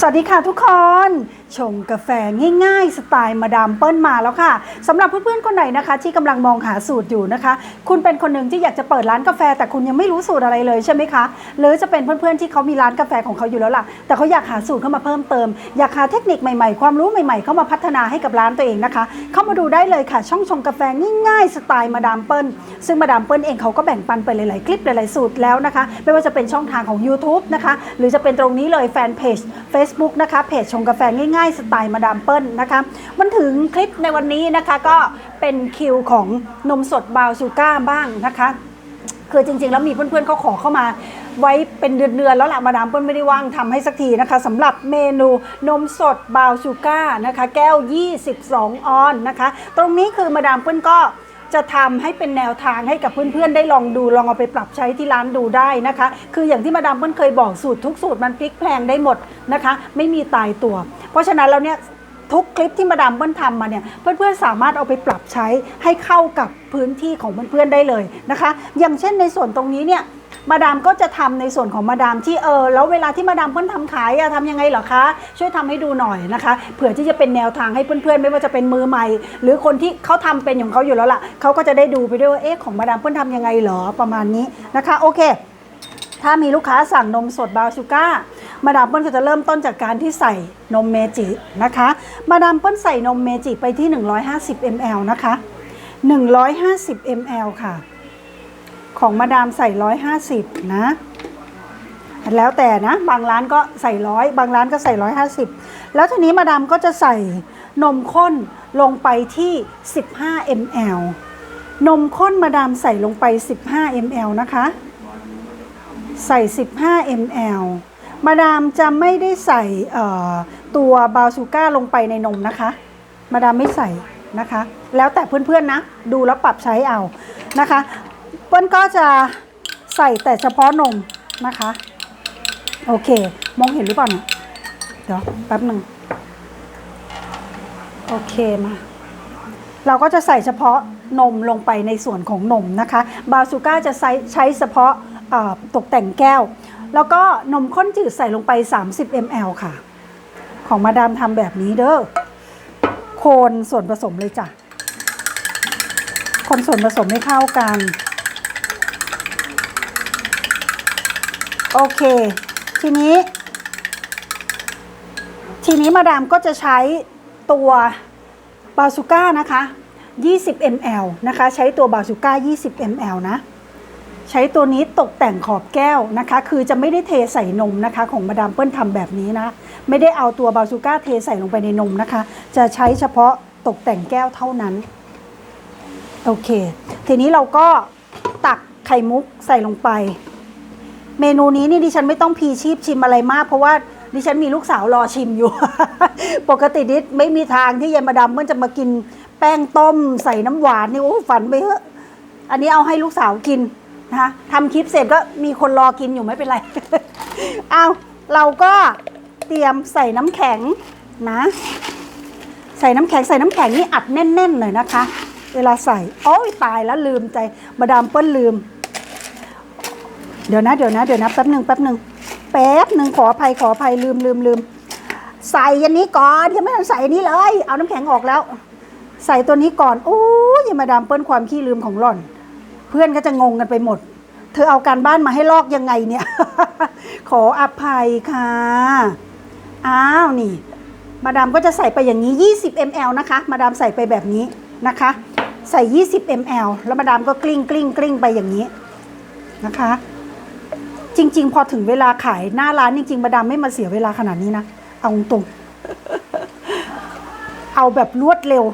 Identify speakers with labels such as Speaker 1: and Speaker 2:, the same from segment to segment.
Speaker 1: สวัสดีค่ะทุกคน ชงกาแฟง่าย ๆ สไตล์มาดามเปิ้ลมาแล้วค่ะสำหรับเพื่อนๆคนไหนนะคะ ที่กำลังมองหาสูตรอยู่นะคะ คุณเป็นคนหนึ่งที่อยากจะเปิดร้านกาแฟ แต่คุณยังไม่รู้สูตรอะไรเลยใช่ไหมคะ หรือจะเป็นเพื่อนๆที่เขามีร้านกาแฟของเขาอยู่แล้วล่ะ แต่เขาอยากหาสูตรเข้ามาเพิ่มเติม อยากหาเทคนิคใหม่ๆ ความรู้ใหม่ๆ เข้ามาพัฒนาให้กับร้านตัวเองนะคะ เข้ามาดูได้เลยค่ะ ช่องชงกาแฟง่ายๆสไตล์มาดามเปิ้ลซึ่งมาดามเปิ้ลเองเขาก็แบ่งปันไปหลายๆคลิปหลายๆสูตรแล้วนะคะ ไม่ว่าจะเป็นช่องทางของ YouTube นะคะหรือจะเป็นตรงนี้เลยแฟนเพจ Facebook นะคะเพจชงกาแฟง่ายๆสไตล์มาดามเปิ้ลนะคะมันถึงคลิปในวันนี้นะคะก็เป็นคิวของนมสดบาวซูก้าบ้างนะคะคือจริงๆ แล้วมีเพื่อนๆเขาขอเข้ามาไว้เป็นเดือนๆแล้วล่ะมาดามเปิ้ลไม่ได้ว่างทำให้สักทีนะคะสำหรับเมนูนมสดบาวชูก้านะคะ แก้ว 22 ออนนะคะ ตรงนี้คือมาดามเปิ้ลก็ จะทำให้เป็นแนวทางให้กับเพื่อนๆ ได้ลองดูลองเอาไปปรับใช้ที่ร้านดูได้นะคะ คืออย่างที่มาดามเปิ้ลเคยบอกสูตรทุกสูตรมันพลิกแพลงได้หมดนะคะ ไม่มีตายตัว เพราะฉะนั้นแล้วเนี่ยทุกคลิปที่มาดามเปิ้ลทำมาเนี่ยเพื่อนๆสามารถเอาไปปรับใช้ให้เข้ากับพื้นที่ของเพื่อนๆได้เลยนะคะ อย่างเช่นในส่วนตรงนี้เนี่ย มาดามก็จะทำในส่วนของมาดามที่เออแล้วเวลาที่มาดามเปิ้ลทำขายอะทำยังไงเหรอคะ ช่วยทำให้ดูหน่อยนะคะเผื่อที่จะเป็นแนวทางให้เพื่อนๆ ไม่ว่าจะเป็นมือใหม่ หรือคนที่เขาทำเป็นของเขาอยู่แล้วล่ะเขาก็จะได้ดูไปด้วยว่าเอ๊ะของมาดามเปิ้ลทำยังไงเหรอประมาณนี้นะคะ โอเค ถ้ามีลูกค้าสั่งนมสดบาวชูก้ามาดามเปิ้ลก็จะเริ่มต้นจากการที่ใส่นมเมจินะคะ มาดามเปิ้ลใส่นมเมจิไปที่ 150 ml นะคะ 150 ml ค่ะ ของมาดามใส่150นะ แล้วแต่นะ บางร้านก็ใส่ร้อยบางร้านก็ใส่150แล้วทีนี้มาดามก็จะใส่นมข้นลงไปที่ 15 ml นมข้นมาดามใส่ลงไป 15 ml นะคะ ใส่ 15 ml มาดามจะไม่ได้ใส่ตัวบาวซูก้าลงไปในนมนะคะ มาดามไม่ใส่นะคะ แล้วแต่เพื่อนๆนะ ดูแล้วปรับใช้เอานะคะ เปิ้ลก็จะใส่แต่เฉพาะนมนะคะ โอเค มองเห็นหรือเปล่าเนี่ยเดี๋ยวแป๊บหนึ่งโอเคมาเราก็จะใส่เฉพาะนมลงไปในส่วนของนมนะคะ บาซูก้าจะใช้ใช้เฉพาะตกแต่งแก้ว แล้วก็นมข้นจืดใส่ลงไป 30 ml ค่ะ ของมาดามทำแบบนี้เด้อโคนส่วนผสมเลยจ้ะ คนส่วนผสมให้เข้ากัน โอเค ทีนี้ ทีนี้มาดามก็จะใช้ตัวบาซูก้านะคะ 20 ml นะคะ ใช้ตัวบาซูก้า 20 ml นะ ใช้ตัวนี้ตกแต่งขอบแก้วนะคะ คือจะไม่ได้เทใส่นมนะคะ ของมาดามเปิ้ลทำแบบนี้นะ ไม่ได้เอาตัวบาซูก้าเทใส่ลงไปในนมนะคะ จะใช้เฉพาะตกแต่งแก้วเท่านั้น โอเค ทีนี้เราก็ตักไข่มุกใส่ลงไป เมนูนี้นี่ดิฉันไม่ต้องพีชีพชิมอะไรมาก เพราะว่าดิฉันมีลูกสาวรอชิมอยู่ ปกตินิดไม่มีทางที่ยายมาดามเมื่อจะมากินแป้งต้มใส่น้ำหวานนี่โอ้ฝันไปเถอะอันนี้เอาให้ลูกสาวกินนะคะทำคลิปเสร็จก็มีคนรอกินอยู่ไม่เป็นไร เอาเราก็เตรียมใส่น้ำแข็งนะ ใส่น้ำแข็งใส่น้ำแข็งนี่อัดแน่นๆหน่อยนะคะ เวลาใส่โอ้ยตายแล้วลืมใจมาดามเปิ้ลลืม เดี๋ยวนะเดี๋ยวนะเดี๋ยวนะแป๊บหนึ่งแป๊บหนึ่งแป๊บหนึ่งขออภัยขออภัยลืมลืมลืมใส่อันนี้ก่อนยังไม่ทันใส่อันนี้เลย เอาน้ำแข็งออกแล้ว ใส่ตัวนี้ก่อนโอ้ยยมาดามเปิ้ลความขี้ลืมของหล่อน เพื่อนก็จะงงกันไปหมด เธอเอาการบ้านมาให้ลอกยังไงเนี่ย ขออภัยค่ะอ้าวนี่ มาดามก็จะใส่ไปอย่างนี้ 20 ml นะคะ มาดามใส่ไปแบบนี้นะคะ ใส่ 20 ml แล้วมาดามก็กลิ้งกลิ้งกลิ้งไปอย่างนี้นะคะ จริง ๆ พอถึงเวลาขายหน้าร้านจริงๆมาดามไม่มาเสียเวลาขนาดนี้นะ เอาตรง เอาแบบรวดเร็ว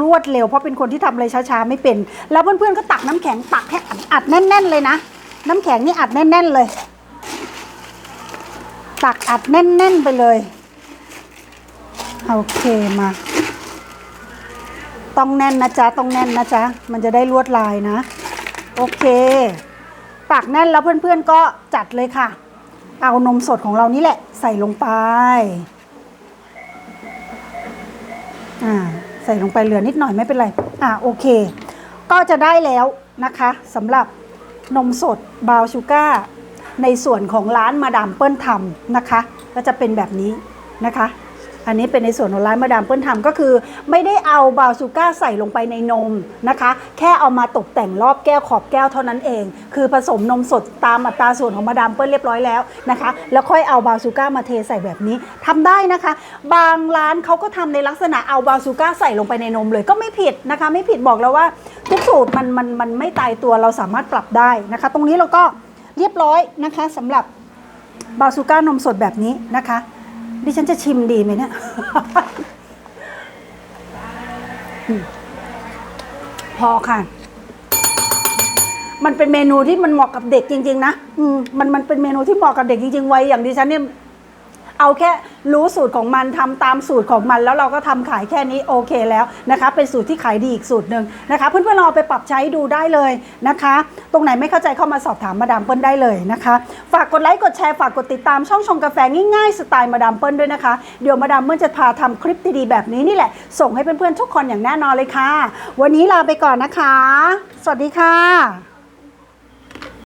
Speaker 1: รวดเร็ว เพราะเป็นคนที่ทำอะไรช้าๆไม่เป็น แล้วเพื่อนๆก็ตักน้ำแข็งตักให้อัดอัดแน่น ๆ เลยนะ น้ำแข็งนี่อัดแน่น ๆ เลย ตักอัดแน่น ๆ ไปเลย โอเคมา ต้องแน่นนะจ๊ะ ต้องแน่นนะจ๊ะ มันจะได้ลวดลายนะ โอเค ตักแน่นแล้วเพื่อนๆก็จัดเลยค่ะ เอานมสดของเรานี่แหละใส่ลงไปอ่าใส่ลงไปเหลือนิดหน่อยไม่เป็นไรอ่าโอเค ก็จะได้แล้วนะคะสำหรับนมสดบราวน์ชูก้าในส่วนของร้านมาดามเปิ้ลทำนะคะ ก็จะเป็นแบบนี้นะคะ อันนี้เป็นในส่วนของร้านมาดามเปิ้ลทำก็คือ ไม่ได้เอาบาวน์ซูก้าใส่ลงไปในนมนะคะ แค่เอามาตกแต่งรอบแก้วขอบแก้วเท่านั้นเอง คือผสมนมสดตามอัตราส่วนของมาดามเปิ้ลเรียบร้อยแล้วนะคะ แล้วค่อยเอาบาวน์ซูก้ามาเทใส่แบบนี้ทำได้นะคะ บางร้านเขาก็ทำในลักษณะเอาบาวน์ซูก้าใส่ลงไปในนมเลยก็ไม่ผิดนะคะ ไม่ผิดบอกแล้วว่าทุกสูตรมันมันมันไม่ตายตัวเราสามารถปรับได้นะคะ ตรงนี้เราก็เรียบร้อยนะคะสำหรับบาวน์ซูก้านมสดแบบนี้นะคะ ดิฉันจะชิมดีไหมเนี่ย พอค่ะ มันเป็นเมนูที่มันเหมาะกับเด็กจริง ๆ นะ อืมมันมันเป็นเมนูที่เหมาะกับเด็กจริง ๆ วัยอย่างดิฉันเนี่ย เอาแค่รู้สูตรของมันทำตามสูตรของมัน แล้วเราก็ทำขายแค่นี้โอเคแล้วนะคะ เป็นสูตรที่ขายดีอีกสูตรหนึ่งนะคะเพื่อนๆลองเอาไปปรับใช้ดูได้เลยนะคะ ตรงไหนไม่เข้าใจเข้ามาสอบถามมาดามเปิ้ลได้เลยนะคะ ฝากกดไลค์กดแชร์ฝากกดติดตามช่องชงกาแฟง่ายๆสไตล์มาดามเปิ้ลด้วยนะคะเดี๋ยวมาดามเปิ้ลจะพาทำคลิปดีๆแบบนี้นี่แหละ ส่งให้เพื่อนๆทุกคนอย่างแน่นอนเลยค่ะ วันนี้ลาไปก่อนนะคะ สวัสดีค่ะ